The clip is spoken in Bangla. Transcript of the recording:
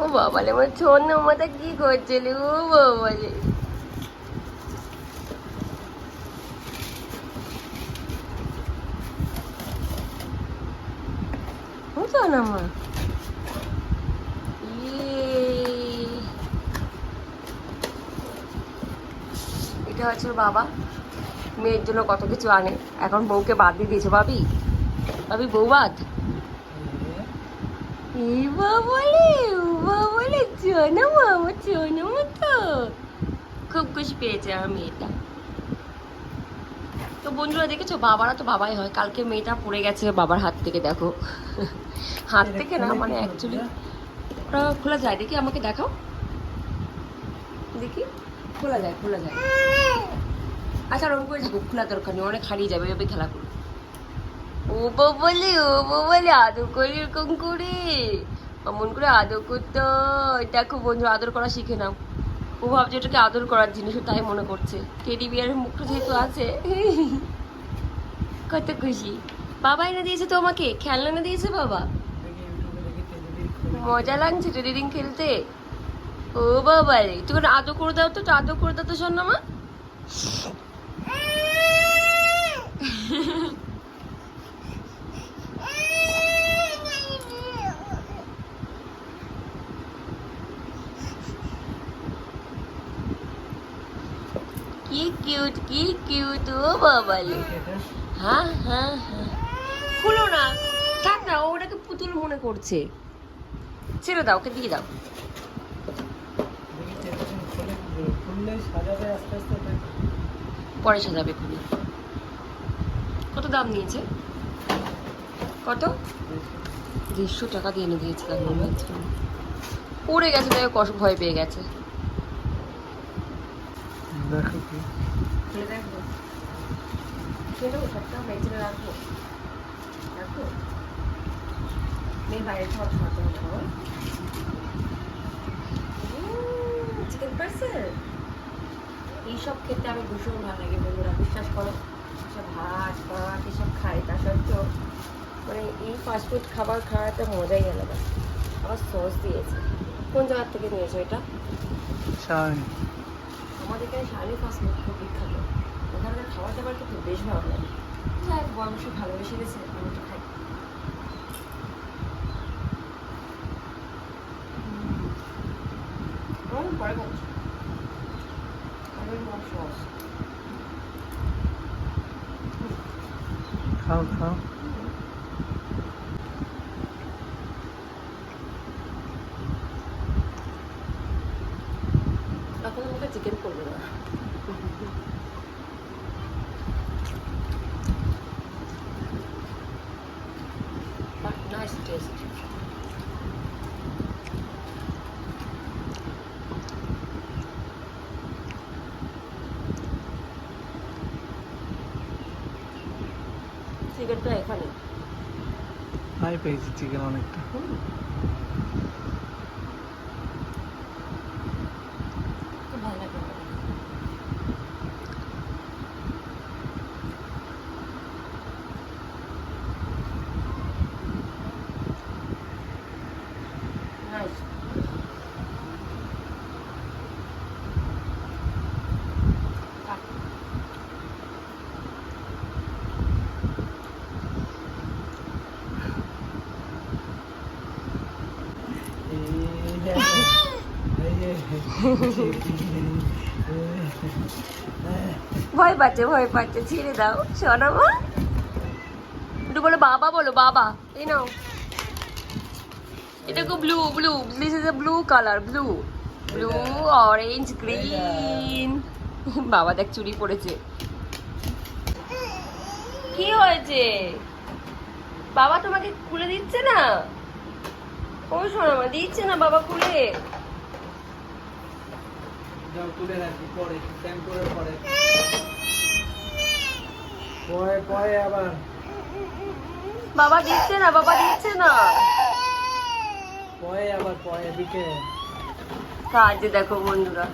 ও বাবালে আমার ছোট মাথা কি করছিল? ও না মা। ইয়ে। এটা হচ্ছে বাবা। মেয়ের জন্য কত কিছু আনে। এখন বউকে বাদ দিয়ে দিয়েছে ভাবি। ভাবি বউ বাদ? খুব খুশি পেয়েছে আমার মেয়েটা। তো বন্ধুরা দেখেছ? বাবারা তো বাবাই হয়। কালকে মেয়েটা পড়ে গেছে বাবার হাত থেকে দেখো। হাত থেকে না মানে অ্যাকচুয়ালি ওটা খোলা যায়। দেখি আমাকে দেখাও। দেখি। খোলা যায় খোলা যায়। আচ্ছা ওরকম করে থাকুক খোলা দরকার নেই, অনেক হারিয়ে যাবে, এভাবে খেলা করো ও বলে ও বলে আদর করি এরকম করে। অমন করে আদর করতো দেখো বন্ধু, আদর করা শিখে নাও। ও ভাবছে ওটাকে আদর করার জিনিস তাই মনে করছে। টেডি বিয়ারের মুখটা যেহেতু আছে, কত খুশি। বাবা এনে দিয়েছে তো আমাকে খেলনা এনে দিয়েছে বাবা? মজা লাগছে টেডি রিং খেলতে। ও বাবা রে তুমি আদর করে দাও তো, আদর করে দাও তো সোনামা কি কিউট কি কিউট ও বাবা রে। হ্যাঁ হ্যাঁ হ্যাঁ খুলো না। থাক না ওটাকে পুতুল মনে করছে। ছেড়ে দাও, ওকে দিয়ে দাও। পরে সাজাবে খুলে। কত দাম নিয়েছে? কত? দেড়শো টাকা দিয়ে এনে হচ্ছে পড়ে গেছে তাই কষ্ট ভয় পেয়ে গেছে। চিকেন পার্সেল এইসব খেতে আমি ভীষণ ভালো লাগে বন্ধুরা বিশ্বাস করো। সব ভাত ভাত এসব খাই তা সত্ত্বেও মানে এই ফাস্টফুড খাবার খাওয়াতে মজাই আলাদা। আবার সস দিয়েছে। কোন জায়গার থেকে নিয়েছো এটা? আমাদের এখানে শালি ফাস্টফুড খুব বিখ্যাত। ওখানকার খাবার দাবার কিন্তু বেশ ভালো লাগে। যাই হোক ভালোবেসে গেছে আমি একটু খাই। পরে খাও খাও। চিকেনটা এখানে হাই পেয়েছি চিকেন অনেকটা ভয় পাচ্ছে ভয় পাচ্ছে। ছেড়ে দাও, শোনা মা। একটু বলো, বাবা বলো, বাবা। এই নাও। এটা খুব blue blue this is a blue colour blue blue orange green বাবা দেখ, চুরি পড়েছে কি হয়েছে? বাবা তোমাকে খুলে দিচ্ছে না? ও শোনা দিচ্ছে না বাবা খুলে। তুলে রাখি পরে করে পরে। পরে পরে আবার। বাবা দিচ্ছে না বাবা দিচ্ছে না। পরে আবার পরে বিকেলে কাজে দেখো বন্ধুরা।